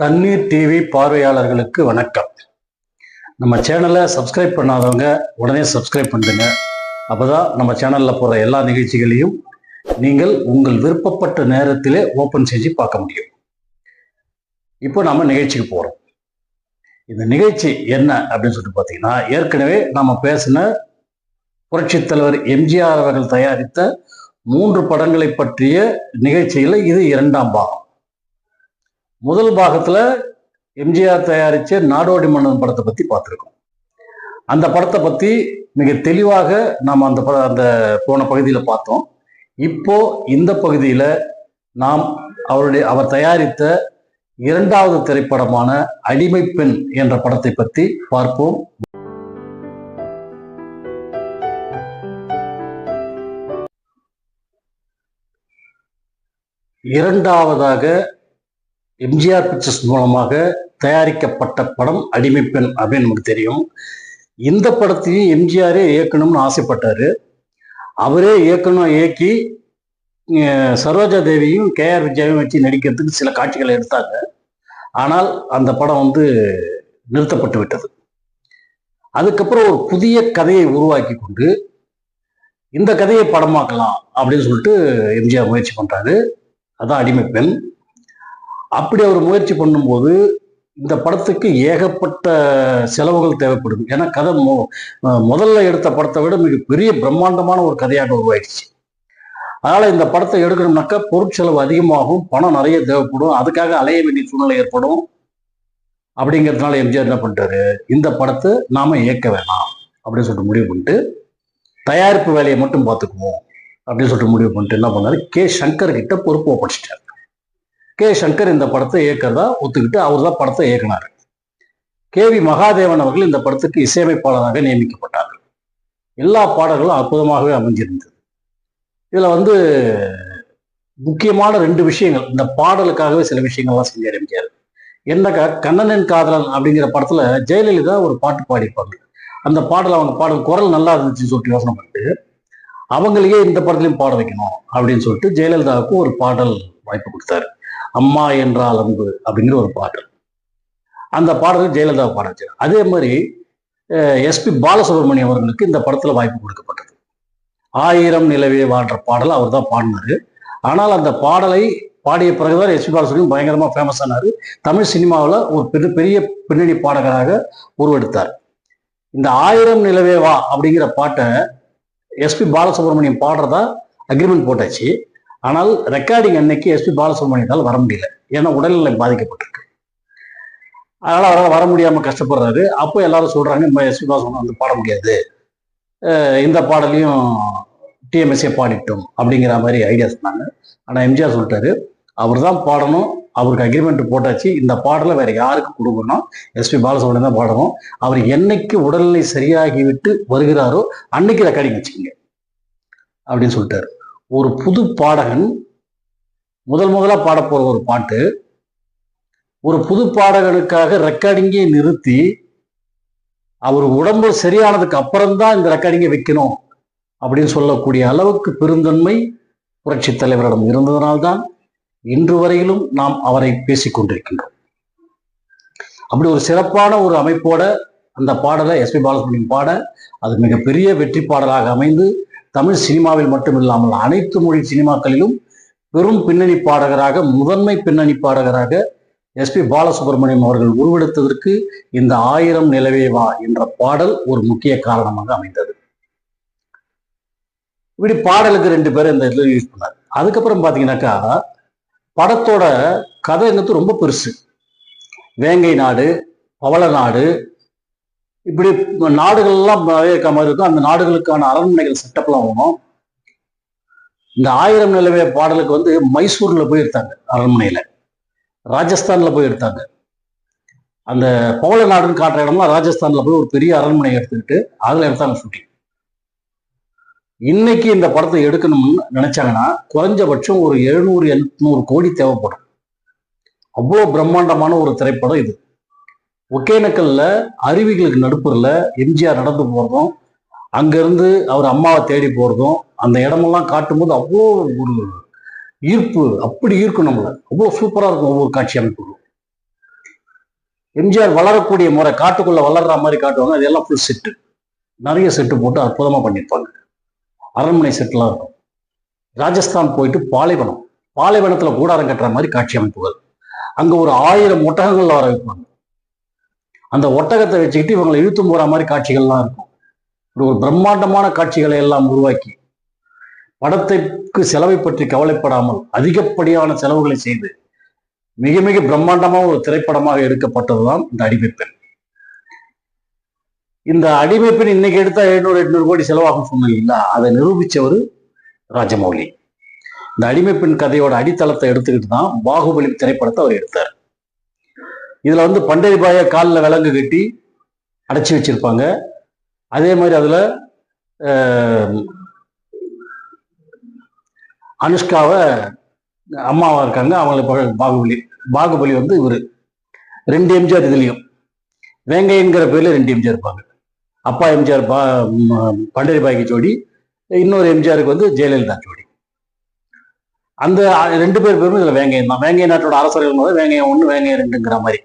தண்ணீர் டிவி பார்வையாளர்களுக்கு வணக்கம். நம்ம சேனலை சப்ஸ்கிரைப் பண்ணாதவங்க உடனே சப்ஸ்கிரைப் பண்ணுங்க அப்போதான் நம்ம சேனலில் போகிற எல்லா நிகழ்ச்சிகளையும் நீங்கள் உங்கள் விருப்பப்பட்ட நேரத்திலே ஓப்பன் செஞ்சு பார்க்க முடியும். இப்போ நம்ம நிகழ்ச்சிக்கு போகிறோம் இந்த நிகழ்ச்சி என்ன அப்படின்னு சொல்லிட்டு பார்த்தீங்கன்னா ஏற்கனவே நம்ம பேசின புரட்சித் தலைவர் எம்ஜிஆர் அவர்கள் தயாரித்த மூன்று படங்களை பற்றிய நிகழ்ச்சியில் இது இரண்டாம் பாகம். முதல் பாகத்துல எம்ஜிஆர் தயாரிச்ச நாடோடி மன்னன் படத்தை பத்தி பார்த்துருக்கோம். அந்த படத்தை பத்தி மிக தெளிவாக நாம் அந்த ப- அந்த போன பகுதியில் பார்த்தோம். இப்போ இந்த பகுதியில் நாம் அவருடைய அவர் தயாரித்த இரண்டாவது திரைப்படமான அடிமை பெண் என்ற படத்தை பத்தி பார்ப்போம். இரண்டாவதாக எம்ஜிஆர் பிக்சர்ஸ் மூலமாக தயாரிக்கப்பட்ட படம் அடிமைப்பெண் அப்படின்னு நமக்கு தெரியும். இந்த படத்தையும் எம்ஜிஆரே இயக்கணும்னு ஆசைப்பட்டாரு. அவரே இயக்கணும் இயக்கி சரோஜா தேவியும் கே ஆர் விஜயாவையும் வச்சு நடிக்கிறதுக்கு சில காட்சிகளை எடுத்தாங்க. ஆனால் அந்த படம் வந்து நிறுத்தப்பட்டு விட்டது. அதுக்கப்புறம் ஒரு புதிய கதையை உருவாக்கி கொண்டு இந்த கதையை படமாக்கலாம் அப்படின்னு சொல்லிட்டு எம்ஜிஆர் முயற்சி பண்றாரு. அதான் அடிமை பெண். அப்படி அவர் முயற்சி பண்ணும்போது இந்த படத்துக்கு ஏகப்பட்ட செலவுகள் தேவைப்படுது. ஏன்னா கதை மொ- முதல்ல எடுத்த படத்தை விட மிக பெரிய பிரம்மாண்டமான ஒரு கதையாக உருவாயிடுச்சு. அதனால இந்த படத்தை எடுக்கணும்னாக்கா பொருட்செலவு அதிகமாகும் பணம் நிறைய தேவைப்படும் அதுக்காக அலைய வேண்டிய சூழ்நிலை ஏற்படும். அப்படிங்கிறதுனால எம்ஜிஆர் என்ன பண்ணிட்டாரு? இந்த படத்தை நாம இயக்க வேணாம் அப்படின்னு சொல்லிட்டு முடிவு பண்ணிட்டு தயாரிப்பு வேலையை மட்டும் பார்த்துக்குவோம் அப்படின்னு சொல்லிட்டு முடிவு பண்ணிட்டு என்ன பண்ணாரு? கே. சங்கர் கிட்ட பொறுப்பு ஒப்படைச்சிட்டாரு. கே சங்கர் இந்த படத்தை இயக்கிறதா ஒத்துக்கிட்டு அவர் தான் படத்தை இயக்குனார். கே வி மகாதேவன் அவர்கள் இந்த படத்துக்கு இசையமைப்பாளராக நியமிக்கப்பட்டார் எல்லா பாடல்களும் அற்புதமாகவே அமைஞ்சிருந்தது. இதில் வந்து முக்கியமான ரெண்டு விஷயங்கள் இந்த பாடலுக்காகவே சில விஷயங்கள்லாம் செஞ்சு எம்ஜிஆர் என்னக்கா கண்ணனின் காதலன் அப்படிங்கிற படத்துல ஜெயலலிதா ஒரு பாட்டு பாடிப்பாங்க. அந்த பாடல் அவங்க பாடல் குரல் நல்லா இருந்துச்சுன்னு சொல்லிட்டு யோசனை பண்ணிட்டு அவங்களையே இந்த படத்துலையும் பாட வைக்கணும் அப்படின்னு சொல்லிட்டு ஜெயலலிதாவுக்கு ஒரு பாடல் வாய்ப்பு கொடுத்தாரு. அம்மா என்றால் அன்பு அப்படிங்கிற ஒரு பாடல். அந்த பாடல் ஜெயலலிதா பாட அதே மாதிரி எஸ்பி பாலசுப்ரமணியம் அவர்களுக்கு இந்த படத்தில் வாய்ப்பு கொடுக்கப்பட்டது. ஆயிரம் நிலவே வாழ்ற பாடல் அவர் தான் பாடினாரு. ஆனால் அந்த பாடலை பாடிய பிறகுதான் எஸ்பி பாலசுப்ரமணியம் பயங்கரமாக ஃபேமஸ் ஆனார். தமிழ் சினிமாவில் ஒரு பெரிய பெரிய பின்னணி பாடகராக உருவெடுத்தார். இந்த ஆயிரம் நிலவே வா அப்படிங்கிற பாட்டை எஸ்பி பாலசுப்ரமணியம் பாடுறதா அக்ரிமெண்ட் போட்டாச்சு. ஆனால் ரெக்கார்டிங் அன்னைக்கு எஸ்பி பாலசுப்ரமணியத்தால் வர முடியல. ஏன்னா உடல்நிலை பாதிக்கப்பட்டிருக்கு. அதனால அவரால் வர முடியாம கஷ்டப்படுறாரு. அப்போ எல்லாரும் சொல்றாங்க இந்த எஸ்பி பாலசுப்ரமணியம் வந்து பாட முடியாது. இந்த பாடலையும் டிஎம்எஸ்ஏ பாடிட்டோம். அப்படிங்கிற மாதிரி ஐடியா சொன்னாங்க. ஆனால் எம்ஜிஆர் சொல்லிட்டாரு அவர் தான் பாடணும். அவருக்கு அக்ரிமெண்ட் போட்டாச்சு. இந்த பாடலை வேற யாருக்கு கொடுக்கணும் எஸ்பி பாலசுப்ரமணியம் தான் பாடணும். அவர் என்னைக்கு உடல்நிலை சரியாகி விட்டு வருகிறாரோ அன்னைக்கு ரெக்கார்டிங் வச்சுக்கோங்க. அப்படின்னு சொல்லிட்டாரு. ஒரு புது பாடகன் முதல் முதலாக பாடப்போகிற ஒரு பாட்டு ஒரு புது பாடகனுக்காக ரெக்கார்டிங்கே நிறுத்தி அவர் உடம்பு சரியானதுக்கு அப்புறம்தான் இந்த ரெக்கார்டிங்கை வைக்கணும் அப்படின்னு சொல்லக்கூடிய அளவுக்கு பெருந்தன்மை புரட்சி தலைவரிடம் இருந்ததனால்தான் இன்று வரையிலும் நாம் அவரை பேசிக்கொண்டிருக்கின்றோம் அப்படி ஒரு சிறப்பான ஒரு அமைப்போட அந்த பாடலை எஸ்பி பாலசுப்ரமணியம் பாட அது மிகப்பெரிய வெற்றி பாடலாக அமைந்து தமிழ் சினிமாவில் மட்டுமில்லாமல் அனைத்து மொழி சினிமாக்களிலும் பெரும் பின்னணி பாடகராக முதன்மை பின்னணி பாடகராக எஸ்பி பாலசுப்ரமணியம் அவர்கள் உருவெடுத்ததற்கு இந்த ஆயிரம் நிலவே வா என்ற பாடல் ஒரு முக்கிய காரணமாக அமைந்தது. இப்படி பாடலுக்கு ரெண்டு பேரும் இந்த இதில் யூஸ் பண்ணார். அதுக்கப்புறம் பார்த்தீங்கன்னாக்கா படத்தோட கதைங்கிறது ரொம்ப பெருசு. வேங்கை நாடு பவள நாடு இப்படி நாடுகள்லாம் நிறைய இருக்க மாதிரி இருக்கும். அந்த நாடுகளுக்கான அரண்மனைகள் செட்டப்லாம் வரும். இந்த ஆயிரம் நிலவே பாடலுக்கு வந்து மைசூர்ல போய் எடுத்தாங்க அரண்மனையில. ராஜஸ்தான்ல போய் எடுத்தாங்க. அந்த பவள நாடுன்னு காட்டுற இடம்லாம் ராஜஸ்தான்ல போய் ஒரு பெரிய அரண்மனை எடுத்துக்கிட்டு அதுல எடுத்தாங்க ஷூட்டிங் இன்னைக்கு இந்த படத்தை எடுக்கணும்னு நினைச்சாங்கன்னா குறைஞ்சபட்சம் ஒரு எழுநூறு எட்நூறு கோடி தேவைப்படும். அவ்வளோ பிரம்மாண்டமான ஒரு திரைப்படம் இது. ஒகேனக்கல்ல அருவிகளுக்கு நடுப்புறில் எம்ஜிஆர் நடந்து போகிறதும் அங்கேருந்து அவர் அம்மாவை தேடி போகிறதும் அந்த இடமெல்லாம் காட்டும்போது அவ்வளோ ஒரு ஈர்ப்பு அப்படி ஈர்க்கும் நம்மளை. அவ்வளோ சூப்பராக இருக்கும் ஒவ்வொரு காட்சி அமைப்புகளும் எம்ஜிஆர் வளரக்கூடிய முறை காட்டுக்குள்ள வளர்ற மாதிரி காட்டுவாங்க அது எல்லாம் ஃபுல் செட்டு நிறைய செட்டு போட்டு அற்புதமாக பண்ணியிருப்பாங்க. அரண்மனை செட்டுலாம் இருக்கும். ராஜஸ்தான் போயிட்டு பாலைவனம். பாலைவனத்தில் கூடாரம் கட்டுற மாதிரி காட்சி அமைப்புகள். அங்கே ஒரு ஆயிரம் ஒட்டகங்கள்ல வர வைப்பாங்க அந்த ஒட்டகத்தை வச்சுக்கிட்டு இவங்களை இழுத்து போற மாதிரி காட்சிகள்லாம் இருக்கும். இப்படி ஒரு பிரம்மாண்டமான காட்சிகளை எல்லாம் உருவாக்கி படத்தைக்கு செலவை பற்றி கவலைப்படாமல் அதிகப்படியான செலவுகளை செய்து மிக மிக பிரம்மாண்டமாக ஒரு திரைப்படமாக எடுக்கப்பட்டதுதான் இந்த அடிமைப்பெண். இந்த அடிமைப்பெண் இன்னைக்கு எடுத்தா எழுநூறு எட்நூறு கோடி செலவாகும் சொன்னீங்களா அதை நிரூபிச்சவர் ராஜமௌலி. இந்த அடிமைப்பெண் கதையோட அடித்தளத்தை எடுத்துக்கிட்டு தான் பாகுபலி திரைப்படத்தை அவர் எடுத்தார். இதுல வந்து பண்டை பாய காலில் விலங்கு கட்டி அடைச்சி வச்சிருப்பாங்க. அதே மாதிரி அதுல அனுஷ்காவை அம்மாவா இருக்காங்க. அவங்களுக்கு பாகுபலி பாகுபலி வந்து இவர். ரெண்டு எம்ஜிஆர் இதுலயும். வேங்கைங்கிற பேர்ல ரெண்டு எம்ஜிஆர் இருப்பாங்க. அப்பா எம்ஜிஆர் பா பண்டரிபாய்க்கு ஜோடி. இன்னொரு எம்ஜிஆருக்கு வந்து ஜெயலலிதா ஜோடி. அந்த ரெண்டு பேர் பேரும் இதுல வேங்கையன் தான். வேங்கைய நாட்டோட அரசர்கள் போது வேங்கையம் ஒன்று வேங்கையம் ரெண்டுங்கிற மாதிரி.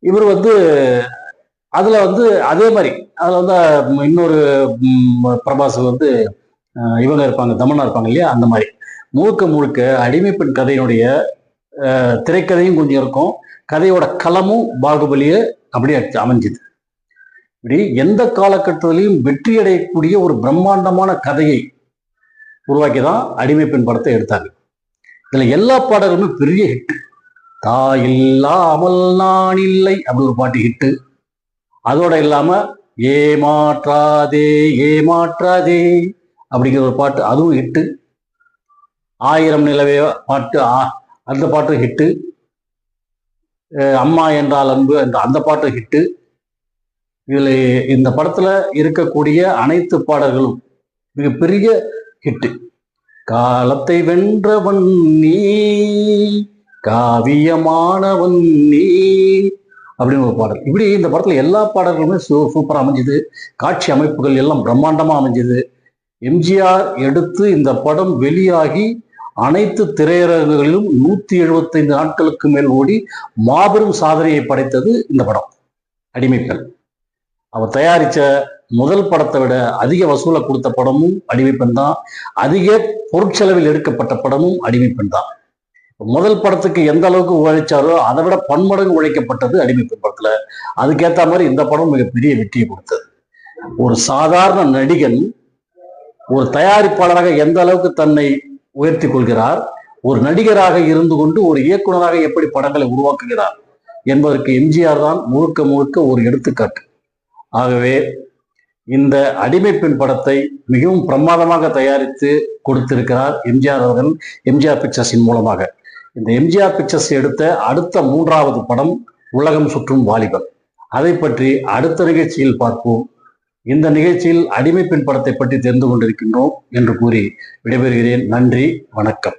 இவர் வந்து அதுல வந்து அதே மாதிரி அதுல வந்து இன்னொரு பிரபாஸ் வந்து இவங்க இருப்பாங்க தமன்னா இருப்பாங்க இல்லையா? அந்த மாதிரி. முழுக்க முழுக்க அடிமைப்பெண் கதையினுடைய திரைக்கதையும் கொஞ்சம் இருக்கும். கதையோட களமும் பாகுபலியே அப்படியே அடிச்சு- அமைஞ்சுது. இப்படி எந்த காலகட்டத்திலையும் வெற்றி அடையக்கூடிய ஒரு பிரம்மாண்டமான கதையை உருவாக்கி தான் அடிமைப்பெண் படத்தை எடுத்தாங்க. இதுல எல்லா பாடல்களுமே பெரிய ஹிட் தாயில்லாமல் நான் இல்லை அப்படி ஒரு பாட்டு ஹிட்டு அதோட இல்லாம ஏமாற்றாதே ஏமாற்றாதே அப்படிங்கிற ஒரு பாட்டு அதுவும் ஹிட்டு ஆயிரம் நிலவே பாட்டு ஆ- அந்த பாட்டு ஹிட்டு அம்மா என்றால் அன்பு என்ற அந்த பாட்டு ஹிட்டு இதில் இந்த படத்தில் இருக்கக்கூடிய அனைத்து பாடல்களும் மிகப்பெரிய ஹிட்டு காலத்தை வென்றவன் நீ காவியமானவன் நீ. அப்படின்னு ஒரு பாடல். இப்படி இந்த படத்துல எல்லா பாடல்களுமே சூ சூப்பராக அமைஞ்சுது. காட்சி அமைப்புகள் எல்லாம் பிரம்மாண்டமா அமைஞ்சுது. எம்ஜிஆர் எடுத்து இந்த படம் வெளியாகி அனைத்து திரையரங்குகளிலும் நூத்தி எழுபத்தைந்து நாட்களுக்கு மேல் ஓடி மாபெரும் சாதனையை படைத்தது இந்த படம். அடிமைப்பெண். அவர் தயாரிச்ச முதல் படத்தை விட அதிக வசூலை கொடுத்த படமும் அடிமைப்பெண் தான். அதிக பொருட்செலவில் எடுக்கப்பட்ட படமும் அடிமைப்பெண் தான். முதல் படத்துக்கு எந்த அளவுக்கு உழைச்சாரோ அதை விட பன்மடங்கு உழைக்கப்பட்டது அடிமை படத்துல. அதுக்கேற்ற மாதிரி இந்த படம் மிகப்பெரிய வெற்றியை கொடுத்தது. ஒரு சாதாரண நடிகன் ஒரு தயாரிப்பாளராக எந்த அளவுக்கு தன்னை உயர்த்தி கொள்கிறார் ஒரு நடிகராக இருந்து கொண்டு ஒரு இயக்குனராக எப்படி படங்களை உருவாக்குகிறார் என்பதற்கு எம்ஜிஆர் தான் முழுக்க முழுக்க ஒரு எடுத்துக்காட்டு. ஆகவே இந்த அடிமைப்பின் படத்தை மிகவும் பிரமாதமாக தயாரித்து கொடுத்திருக்கிறார் எம்ஜிஆர் அவர்கள் எம்ஜிஆர் பிக்சர்ஸின் மூலமாக. இந்த எம்ஜிஆர் பிக்சர்ஸ் எடுத்த அடுத்த மூன்றாவது படம் உலகம் சுற்றும் வாலிபர் அதை பற்றி அடுத்த நிகழ்ச்சியில் பார்ப்போம். இந்த நிகழ்ச்சியில் அடிமைப்பெண் படத்தை பற்றி தெரிந்து கொண்டிருக்கின்றோம் என்று கூறி விடைபெறுகிறேன். நன்றி வணக்கம்.